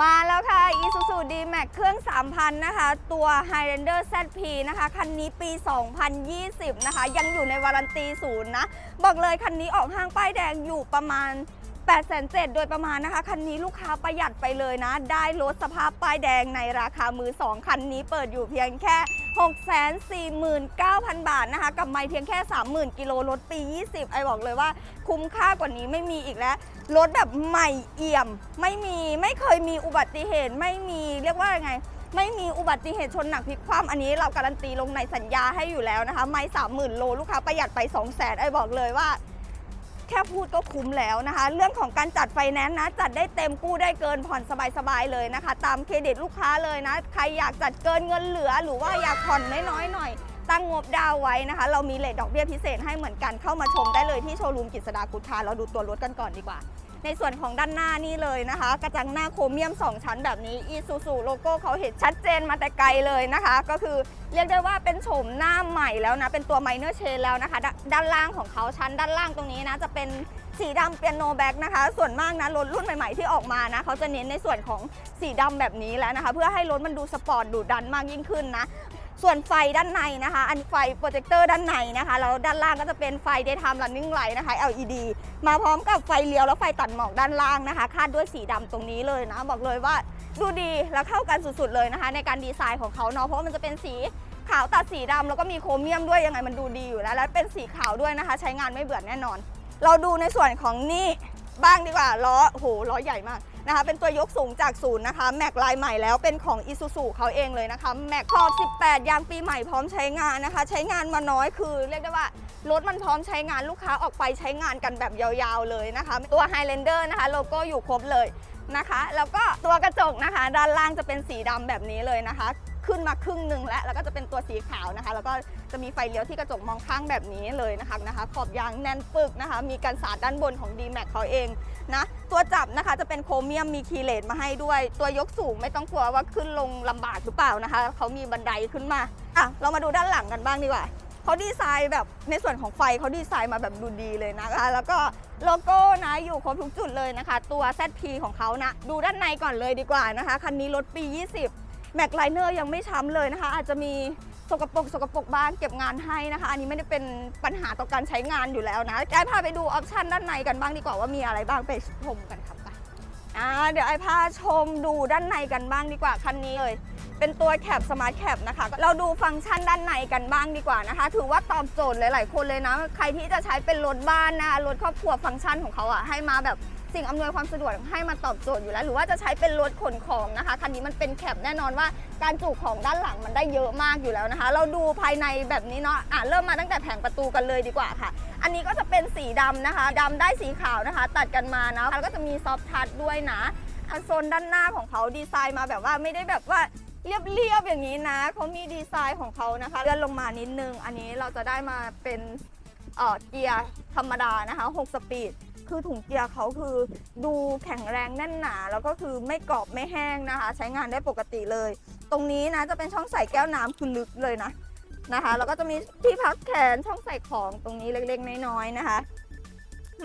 มาแล้วค่ะ Isuzu D-Max เครื่อง 3,000 นะคะ ตัว Highlander ZP นะคะ คันนี้ปี 2020 นะคะ ยังอยู่ในวารันตีศูนย์นะ บอกเลยคันนี้ออกห้างป้ายแดงอยู่ประมาณ8 7 0 0โดยประมาณนะคะ คันนี้ลูกค้าประหยัดไปเลยนะ ได้รถสภาพป้ายแดงในราคามือ 2 คันนี้เปิดอยู่เพียงแค่ 649,000 บาทนะคะ กับไม่เพียงแค่ 30,000 กิโลรถปี 20 ไอบอกเลยว่าคุ้มค่ากว่านี้ไม่มีอีกแล้ว รถแบบใหม่เอี่ยม ไม่มีไม่เคยมีอุบัติเหตุไม่มีเรียกว่ายังไง ไม่มีอุบัติเหตุชนหนักพลิกคว่ำอันนี้เราการันตีลงในสัญญาให้อยู่แล้วนะคะ ไม่สามหมื่นโลลูกค้าประหยัดไป 2 0 0แสนไอบอกเลยว่า แค่พูดก็คุ้มแล้วนะคะ เรื่องของการจัดไฟแนนซ์นะ จัดได้เต็มกู้ได้เกินผ่อนสบายๆเลยนะคะ ตามเครดิตลูกค้าเลยนะ ใครอยากจัดเกินเงินเหลือ หรือว่าอยากผ่อนน้อยๆหน่อย ตั้งงบดาวไว้นะคะ เรามีเลทดอกเบี้ยพิเศษให้เหมือนกันเข้ามาชมได้เลยที่โชว์รูมกิษดากุชาเราดูตัวรถกันก่อนดีกว่า ในส่วนของด้านหน้านี่เลยนะคะ กระจังหน้าโครเมียม 2 ชั้นแบบนี้อีซูซูโลโก้เขาเห็นชัดเจนมาแต่ไกลเลยนะคะ ก็คือเรียกได้ว่าเป็นโฉมหน้าใหม่แล้วนะ เป็นตัวไมเนอร์เชนแล้วนะคะดด้านล่างของเขาชั้นด้านล่างตรงนี้นะจะเป็นสีดำเปียโนแบ็กนะคะ ส่วนมากนะรถรุ่นใหม่ๆที่ออกมานะเขาจะเน้นในส่วนของสีดำแบบนี้แล้วนะคะ เพื่อให้รถมันดูสปอร์ตดูดันมากยิ่งขึ้นนะ ส่วนไฟด้านในนะคะ อันไฟโปรเจคเตอร์ด้านในนะคะแล้วด้านล่างก็จะเป็นไฟ daytime running light นะคะ LED มาพร้อมกับไฟเลี้ยวและไฟตัดหมอกด้านล่างนะคะ คาดด้วยสีดำตรงนี้เลยนะบอกเลยว่าดูดีและเข้ากันสุดๆเลยนะคะ ในการดีไซน์ของเขาเนาะเพราะว่ามันจะเป็นสีขาวตัดสีดำแล้วก็มีโครเมียมด้วยยังไงมันดูดีอยู่แล้ว และเป็นสีขาวด้วยนะคะ ใช้งานไม่เบื่อแน่นอน เราดูในส่วนของนี่บ้างดีกว่าล้อโหล้อใหญ่มาก นะคะ เป็นตัวยกสูงจากศูนย์นะคะแม็กลายใหม่แล้วเป็นของ i s u z u เขาเองเลยนะคะแม็กขอบ 18 ยางปีใหม่พร้อมใช้งานนะคะ ใช้งานมาน้อยคือเรียกได้ว่ารถมันพร้อมใช้งานลูกค้าออกไปใช้งานกันแบบยาวๆเลยนะคะ ตัว Highlander นะคะโลโก้อยู่ครบเลยนะคะ แล้วก็ตัวกระจกนะคะ ด้านล่างจะเป็นสีดำแบบนี้เลยนะคะ ขึ้นมาครึ่งหนึ่งแล้วแล้วก็จะเป็นตัวสีขาวนะคะ แล้วก็จะมีไฟเลี้ยวที่กระจกมองข้างแบบนี้เลยนะคะนะคะ ขอบยางแน่นปึกนะคะ มีกันสาดด้านบนของ D-Max เขาเองนะตัวจับนะคะจะเป็นโครเมียมมีคีเลตมาให้ด้วย ตัวยกสูงไม่ต้องกลัวว่าขึ้นลงลำบากหรือเปล่านะคะเขามีบันไดขึ้นมาอะเรามาดูด้านหลังกันบ้างดีกว่าเขาดีไซน์แบบในส่วนของไฟเขาดีไซน์มาแบบดูดีเลยนะคะ แล้วก็โลโก้นะอยู่ครบทุกจุดเลยนะคะ ตัว ZP ของเขานะ ดูด้านในก่อนเลยดีกว่านะคะ คันนี้รถปี 20 แม็กไลเนอร์ยังไม่ช้ำเลยนะคะ อาจจะมีสกปรกสกปรกบ้างเก็บงานให้นะคะ อันนี้ไม่ได้เป็นปัญหาต่อการใช้งานอยู่แล้วนะไอพาไปดูออปชันด้านในกันบ้างดีกว่าว่ามีอะไรบ้างไปชมกันครับไปอ่าเดี๋ยวไอพาชมดูด้านในกันบ้างดีกว่าคันนี้เลยเป็นตัวแคปสมาร์ทแคปนะคะ เราดูฟังก์ชันด้านในกันบ้างดีกว่านะคะ ถือว่าตอบโจทย์หลาย ๆ คนเลยนะ ใครที่จะใช้เป็นรถบ้านนะรถครอบครัวฟังก์ชันของเขาอะให้มาแบบ สิ่งอำนวยความสะดวกให้มาตอบโจทย์อยู่แล้ว หรือว่าจะใช้เป็นรถขนของนะคะคันนี้มันเป็นแคปแน่นอนว่าการจุของด้านหลังมันได้เยอะมากอยู่แล้วนะคะ เราดูภายในแบบนี้เนาะอะเริ่มมาตั้งแต่แผงประตูกันเลยดีกว่าค่ะ อันนี้ก็จะเป็นสีดำนะคะดำได้สีขาวนะคะ ตัดกันมานะแล้วก็จะมีซอฟทัชด้วยนะอะโซนด้านหน้าของเขาดีไซน์มาแบบว่าไม่ได้แบบว่าเรียบๆอย่างนี้นะเขามีดีไซน์ของเขานะคะเลื่อนลงมานิดนึง อันนี้เราจะได้มาเป็นเอ่อเกียร์ธรรมดานะคะ 6 สปีด คือถุงเกียร์เขาคือดูแข็งแรงแน่นหนา แล้วก็คือไม่กรอบไม่แห้งนะคะ ใช้งานได้ปกติเลย ตรงนี้นะจะเป็นช่องใส่แก้วน้ำคือลึกเลยนะนะคะ แล้วก็จะมีที่พักแขนช่องใส่ของตรงนี้เล็กๆน้อยๆนะคะ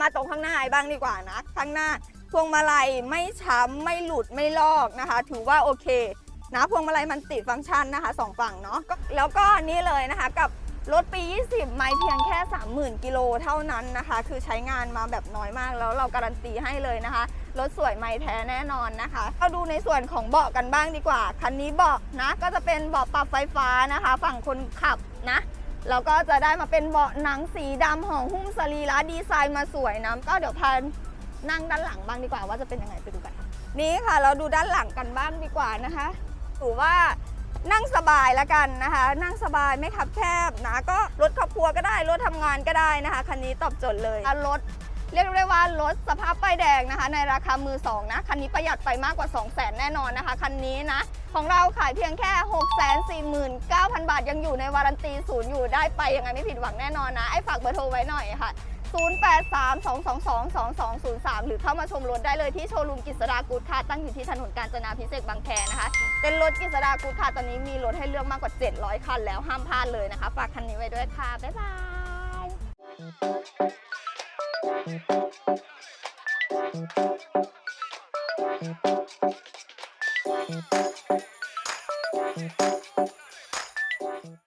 มาตรงข้างหน้าบ้างดีกว่านะข้างหน้าพวงมาลัยไม่ช้ำไม่หลุดไม่ลอกนะคะ ถือว่าโอเคนะพวงมาลัยมันติดฟังก์ชันนะคะสองฝั่งเนาะแล้วก็นี่เลยนะคะกับ รถปี 20 ไม่เพียงแค่ 30,000 กิโลเท่านั้นนะคะ คือใช้งานมาแบบน้อยมากแล้วเราการันตีให้เลยนะคะ รถสวยไม่แท้แน่นอนนะคะก็ดูในส่วนของเบาะกันบ้างดีกว่า คันนี้เบาะนะ ก็จะเป็นเบาะปรับไฟฟ้านะคะ ฝั่งคนขับนะแล้วก็จะได้มาเป็นเบาะหนังสีดำห่อหุ้มสรีระดีไซน์มาสวยนะก็เดี๋ยวพานั่งด้านหลังบ้างดีกว่าว่าจะเป็นยังไงไปดูกัน นี่ค่ะเราดูด้านหลังกันบ้างดีกว่านะคะถือว่า นั่งสบายแล้วกันนะคะ นั่งสบายไม่คับแคบนะก็รถครอบครัวก็ได้รถทำงานก็ได้นะคะคันนี้ตอบโจทย์เลยรถเรียกได้ว่ารถสภาพป้ายแดงนะคะ ในราคามือสองนะคันนี้ประหยัดไปมากกว่า 2 0 0แสนแน่นอนนะคะ คันนี้นะ ของเราขายเพียงแค่ 6 4 9 0 0 0 บาท ยังอยู่ในวารันตีศูนย์อยู่ได้ไปยังไงไม่ผิดหวังแน่นอนนะ ไอ้ฝากเบอร์โทรไว้หน่อยค่ะ 0832222203 หรือเข้ามาชมรถได้เลยที่โชว์รูมกิษดากูดคาร์ตั้งอยู่ที่ถนนกาญจนาพิเศษบางแคนะคะ เป็นรถกิษดากูดคาร์ตอนนี้มีรถให้เลือกมากกว่า 700 คันแล้วห้ามพลาดเลยนะคะ ฝากคันนี้ไว้ด้วยค่ะ บ๊ายบาย Thank